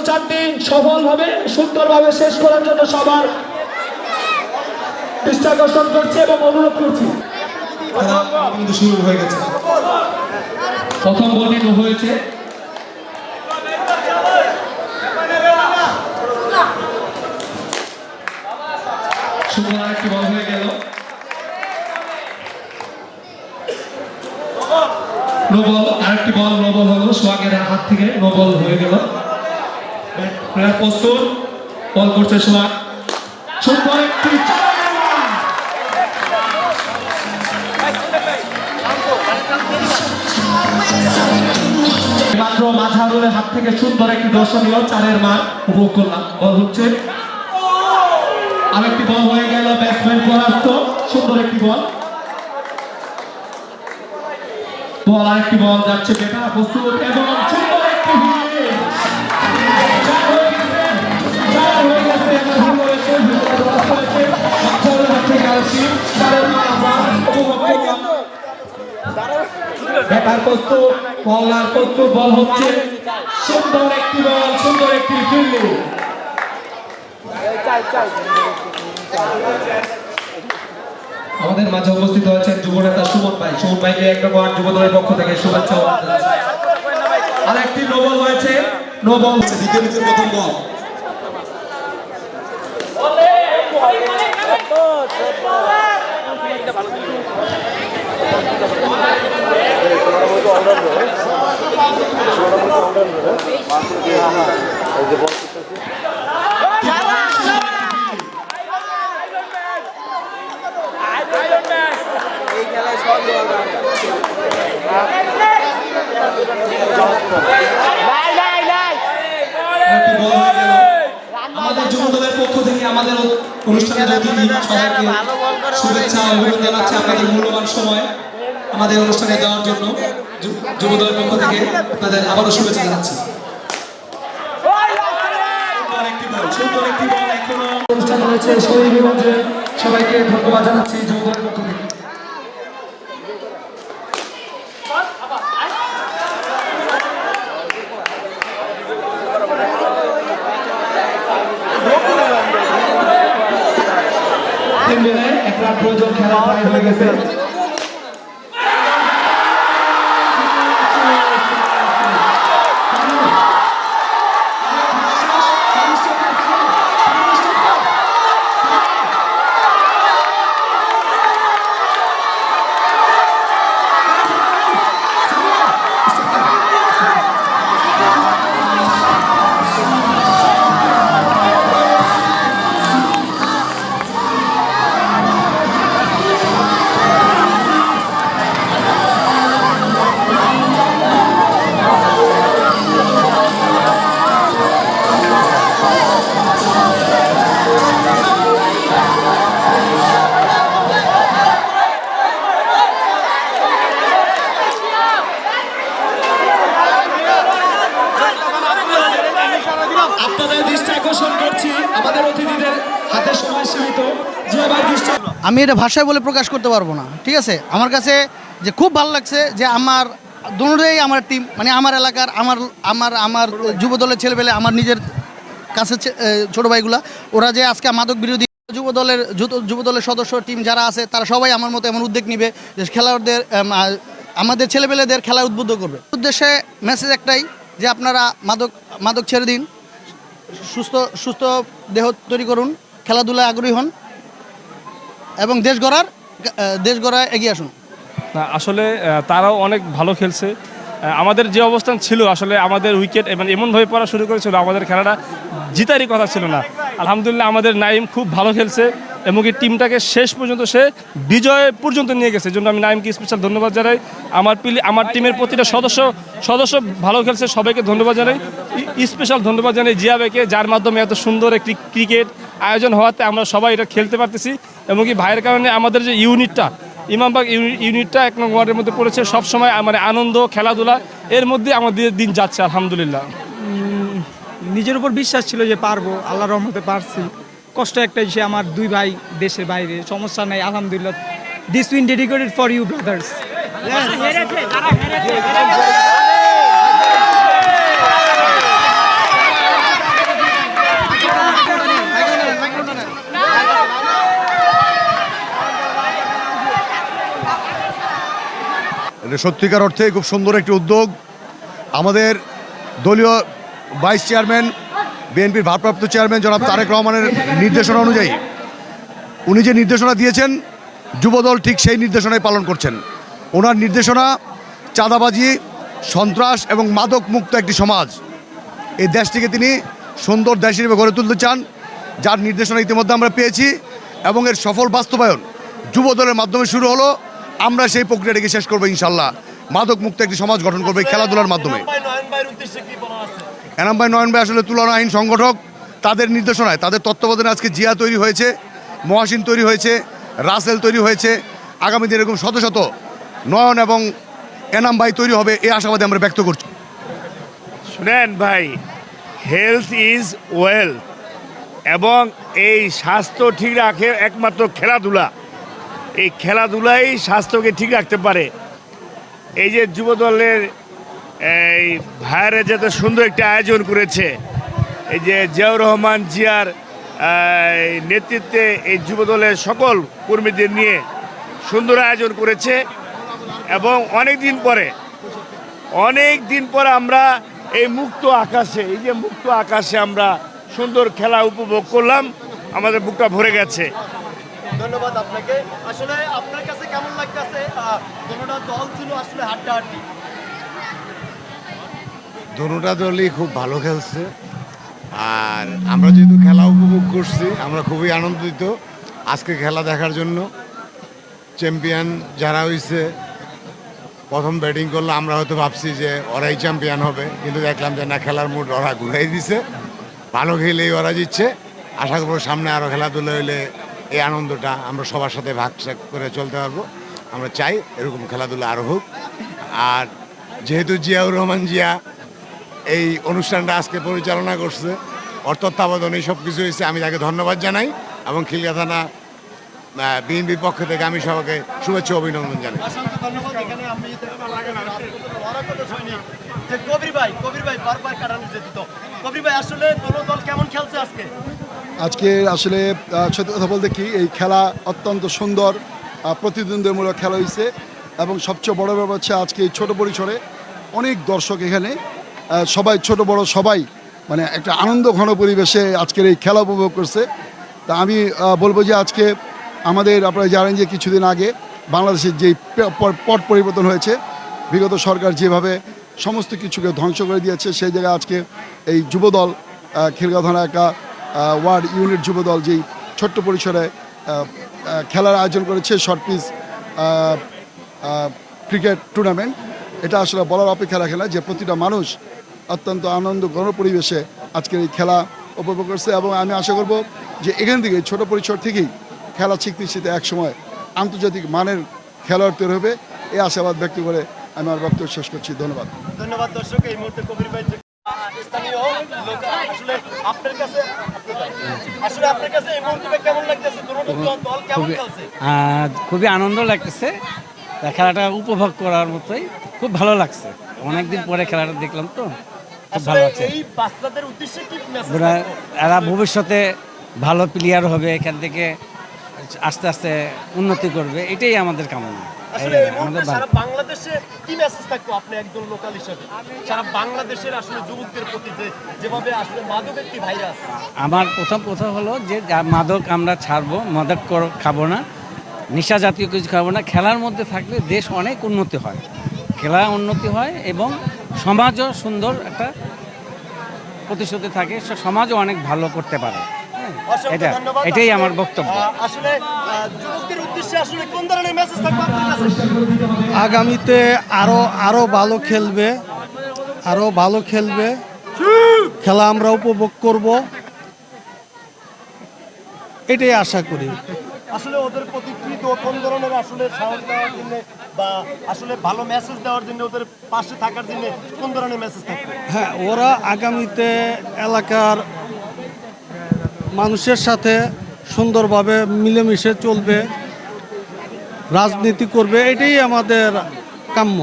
অনুষ্ঠানটি সফলভাবে, সুন্দরভাবে শেষ করার জন্য সবার দৃষ্টি আকর্ষণ করছি এবং অনুরোধ করছি। শুরু হয়ে গেছে প্রথম বলটি হয়েছে সুন্দর বল হয়ে গেল। আরেকটি বল নো বল হলো। সোহাগের হাত থেকে নো বল হয়ে গেল। ব্যাট প্রস্তুত? বল করছে সোহাগ সুন্দর একটি মাত্র মাঝারুলের হাত থেকে সুন্দর একটি দর্শনীয় চারের মার উপভোগ করলাম। বল হচ্ছে। আরেকটি বল হয়ে গেল ব্যাটসম্যান পরাস্ত। সুন্দর একটি বল। বল আরেকটি বল যাচ্ছে বেটা, প্রস্তুত। এবং সুন্দর একটি ব্যাটার প্রস্তুত বলার প্রস্তুত বল হচ্ছে সুন্দর একটি বল, সুন্দর একটি ফিল্ডিং। আমাদের মাঝে উপস্থিত হয়েছেন যুব নেতা সুমন ভাই। সুমন ভাইকে এক নম্বর যুব দলের পক্ষ থেকে শুভেচ্ছা জানাচ্ছি। আরেকটি নোবল হয়েছে নোবল দ্বিতীয় নিচের প্রথম বল। একটি বল গেল আমাদের যুব পক্ষ থেকে আমাদের অনুষ্ঠানের অতিথি সবাইকে শুভেচ্ছা অভিনন্দন জানাচ্ছি আপনাদের মূল্যবান সময়। আমাদের অনুষ্ঠানে যাওয়ার জন্য যু- যুব দলের পক্ষ থেকে আপনাদের আবারও শুভেচ্ছা জানাচ্ছি। একটি একটি অনুষ্ঠান সবাইকে ধন্যবাদ জানাচ্ছি যুব দলের পক্ষ থেকে। তিন দিনে এক লাখ প্রয়োজন খেলা হয়ে গেছে। আমি এটা ভাষায় বলে প্রকাশ করতে পারব না, ঠিক আছে? আমার কাছে যে খুব ভালো লাগছে যে আমার দুটোই আমার টিম মানে আমার এলাকার, আমার আমার আমার যুব দলের ছেলেপেলে, আমার নিজের কাছে ছোট ভাইগুলা, ওরা যে আজকে মাদক বিরোধী যুব দলের যুব দলের সদস্য টিম যারা আছে, তারা সবাই আমার মতো এমন উদ্যোগ নিবে যে খেলোয়াড়দের আমাদের ছেলেপেলেদের খেলা উদ্বুদ্ধ করবে। উদ্দেশ্যে মেসেজ একটাই যে আপনারা মাদক মাদক ছেড়ে দিন, সুস্থ সুস্থ দেহ তৈরি করুন, খেলাধুলায় আগ্রহী হন এবং দেশ গড়ার দেশ গড়ায় এগিয়ে আসুন। না, আসলে তারাও অনেক ভালো খেলছে। আমাদের যে অবস্থান ছিল, আসলে আমাদের উইকেট এবং এমনভাবে পড়া শুরু করেছিল, আমাদের খেলাটা জিতারই কথা ছিল না। আলহামদুলিল্লাহ, আমাদের নাইম খুব ভালো খেলছে এমনকি টিমটাকে শেষ পর্যন্ত সে বিজয় পর্যন্ত নিয়ে গেছে। জন্য আমি নাইমকে স্পেশাল ধন্যবাদ জানাই। আমার পিলি, আমার টিমের প্রতিটা সদস্য সদস্য ভালো খেলছে, সবাইকে ধন্যবাদ জানাই। স্পেশাল ধন্যবাদ জানাই জিয়া ভাইকে যার মাধ্যমে এত সুন্দর একটি ক্রিকেট আয়োজন হওয়াতে আমরা সবাই এটা খেলতে পারতেছি এমনকি ভাইয়ের কারণে আমাদের যে ইউনিটটা ইমামবাগ ইউনি- ইউনিটটা এক নম্বর ওয়ার্ডের মধ্যে পড়েছে সবসময় মানে আনন্দ খেলাধুলা এর মধ্যে আমাদের দিন যাচ্ছে আলহামদুলিল্লাহ। নিজের উপর বিশ্বাস ছিল যে পারব আল্লাহ রহমতে পারছি। কষ্ট একটাই সে আমার দুই ভাই দেশের বাইরে সমস্যা নাই আলহামদুলিল্লাহ। This win dedicated for you brothers মানে সত্যিকার অর্থে খুব সুন্দর একটি উদ্যোগ। আমাদের দলীয় ভাইস চেয়ারম্যান, বিএনপির ভারপ্রাপ্ত চেয়ারম্যান জনাব তারেক রহমানের নির্দেশনা অনুযায়ী উনি যে নির্দেশনা দিয়েছেন, যুবদল ঠিক সেই নির্দেশনাই পালন করছেন। ওনার নির্দেশনা চাঁদাবাজি, সন্ত্রাস এবং মাদক মুক্ত একটি সমাজ। এই দেশটিকে তিনি সুন্দর দেশ হিসেবে গড়ে তুলতে চান, যার নির্দেশনা ইতিমধ্যে আমরা পেয়েছি এবং এর সফল বাস্তবায়ন যুব দলের মাধ্যমে শুরু হলো। আমরা সেই প্রক্রিয়াটিকে শেষ করব ইনশাল্লাহ। মাদক মুক্ত একটি সমাজ গঠন করবে খেলাধুলার মাধ্যমে। এনাম ভাই, নয়ন ভাই আসলে তুলনাহীন সংগঠক। তাদের নির্দেশনায়, তাদের তত্ত্বাবধানে আজকে জিয়া তৈরি হয়েছে, মহাসিন তৈরি হয়েছে, রাসেল তৈরি হয়েছে। আগামী দিনে এরকম শত শত নয়ন এবং এনাম ভাই তৈরি হবে এই আশাবাদে আমরা ব্যক্ত করছি। শুনেন ভাই হেলথ ইজ ওয়েলথ এবং এই স্বাস্থ্য ঠিক রাখে একমাত্র খেলাধুলা। এই খেলাধুলাই স্বাস্থ্যকে ঠিক রাখতে পারে। এই যে যুব দলের এই ভাইয়েরা যাতে সুন্দর একটা আয়োজন করেছে, এই যে জিয়াউর রহমান জিয়ার নেতৃত্বে এই যুব দলের সকল কর্মীদের নিয়ে সুন্দর আয়োজন করেছে এবং অনেক দিন পরে, অনেক দিন পর আমরা এই মুক্ত আকাশে, এই যে মুক্ত আকাশে আমরা সুন্দর খেলা উপভোগ করলাম। আমাদের বুকটা ভরে গেছে। ধন্যবাদ আপনাকে। আসলে আপনার কাছে কেমন লাগতেছে? কোনোটা দল ছিল আসলে হাড্ডাহাড্ডি। দোনোটা দলই খুব ভালো খেলছে। আর আমরা যেহেতু খেলা উপভোগ করছি, আমরা খুবই আনন্দিত আজকে খেলা দেখার জন্য। চ্যাম্পিয়ন যারা হয়েছে প্রথম ব্যাটিং করল আমরা হয়তো ভাবছি যে ওরাই চ্যাম্পিয়ন হবে, কিন্তু দেখলাম যে না, খেলার মুড ওরা ঘুরাই দিছে। ভালো খেলেই ওরা জিতছে। আশা করব সামনে আরও খেলাধুলা হইলে এই আনন্দটা আমরা সবার সাথে ভাগ করে চলতে পারব। আমরা চাই এরকম খেলাধুলা আরও হোক। আর যেহেতু জিয়াউর রহমান জিয়া এই অনুষ্ঠানটা আজকে পরিচালনা করছে, ওর তত্ত্বাবধানে সব কিছু হয়েছে, আমি তাকে ধন্যবাদ জানাই এবং খিলগা থানা বিএনপির পক্ষ থেকে আমি সবাইকে শুভেচ্ছা অভিনন্দন জানাই। কবির ভাই কবির ভাই বারবার কাটানো যেত কবির ভাই, আসলে দল কেমন খেলছে আজকে? আজকে আসলে সত্যি কথা বলতে কি, এই খেলা অত্যন্ত সুন্দর প্রতিদ্বন্দ্বীমূলক খেলা হয়েছে এবং সবচেয়ে বড় ব্যাপার হচ্ছে আজকে এই ছোটো পরিসরে অনেক দর্শক এখানে সবাই, ছোট, বড় সবাই মানে একটা আনন্দ ঘন পরিবেশে আজকের এই খেলা উপভোগ করছে। তা আমি বলব যে আজকে আমাদের আপনারা জানেন যে কিছুদিন আগে বাংলাদেশের প- পট পরিবর্তন হয়েছে, বিগত সরকার যেভাবে সমস্ত কিছুকে ধ্বংস করে দিয়েছে, সেই জায়গায় আজকে এই যুবদল খিলগাঁধানা একটা ওয়ার্ড ইউনিট যুবদল যেই ছোট্ট পরিসরে খেলার আয়োজন করেছে শর্ট পিচ ক্রিকেট টুর্নামেন্ট এটা আসলে বলার অপেক্ষা রাখে না যে প্রতিটা মানুষ অত্যন্ত আনন্দ ঘন পরিবেশে আজকের এই খেলা উপভোগ করছে এবং আমি আশা করব যে এখান থেকে ছোট পরিসর থেকেই খেলা শিখতে শিখতে একসময় আন্তর্জাতিক মানের খেলোয়াড় তৈরি হবে। এই আশাবাদ ব্যক্ত করে আমি আমার বক্তব্য শেষ করছি। ধন্যবাদ। ধন্যবাদ দর্শক, এই মুহূর্তে কবির ভাই স্থানীয় লোক আসলে আপনার কাছে আসলে আপনার কাছে এই মুহূর্তে কেমন লাগতেছে? দল কেমন খেলছে? খুবই আনন্দ লাগতেছে। খেলাটা উপভোগ করার মতোই খুব ভালো লাগছে। অনেকদিন পরে খেলাটা দেখলাম তো খুব ভালো লাগছে। এরা ভবিষ্যতে ভালো প্লেয়ার হবে এখান থেকে আস্তে আস্তে উন্নতি করবে এটাই আমাদের কামনা। আসলে এই মুহূর্তে সারা বাংলাদেশে কি মেসেজ থাকব আপনি একজন লোকাল হিসেবে? সারা বাংলাদেশের আসলে যুবকদের প্রতি যে যেভাবে আসলে মাদক একটি ভাইরাস। আমার প্রথম কথা হলো যে মাদক আমরা ছাড়বো মাদক খাব না নেশা জাতীয় কিছু খাব না খেলার মধ্যে থাকলে দেশ অনেক উন্নতি হয়। খেলা উন্নতি হয় এবং সমাজও সুন্দর একটা প্রতিশ্রুতি থাকে সমাজও অনেক ভালো করতে পারে। এটা এটাই আমার বক্তব্য। আসলে যুবকদের উদ্দেশ্যে আসলে কোন ধরনের মেসেজ থাকবে আপনার কাছে? আগামীতে আরও আরও ভালো খেলবে আরও ভালো খেলবে। খেলা আমরা উপভোগ করব। এটাই আশা করি। আসলে ওদের প্রতি কি তো কোন ধরনের আসলে সাহস দেওয়ার জন্য বা আসলে ভালো মেসেজ দেওয়ার জন্য ওদের পাশে থাকার জন্য কোন ধরনের মেসেজ থাকবে? হ্যাঁ ওরা আগামীতে এলাকার মানুষের সাথে সুন্দরভাবে মিলেমিশে চলবে রাজনীতি করবে এটাই আমাদের কাম্য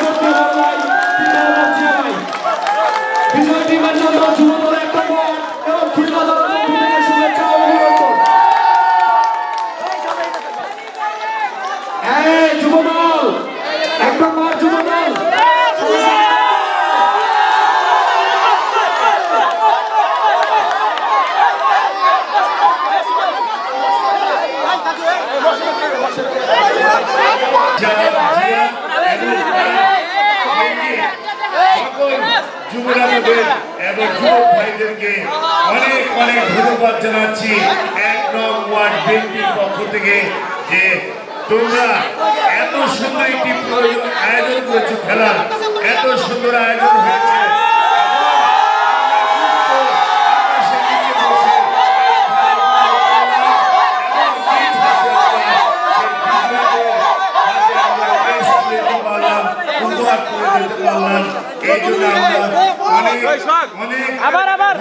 চোদ্দ বাংলায় তিন নম্বর জিয়াবাই বিজয় টিমের জন্য যুবদল এক নম্বর এবং খিলগাঁও দলের পক্ষ থেকে শুভেচ্ছা ও অভিনন্দন এই যুবদল এক নম্বর যুবদল সকল যুবরাজদের এবং যুবক ভাইদেরকে অনেক অনেক ধন্যবাদ জানাচ্ছি এক নং ওয়ার্ড বিএনপির পক্ষ থেকে যে তোমরা এত সুন্দর একটি আয়োজন করেছ খেলার, এত সুন্দর আয়োজন হয়েছে। আবার আবার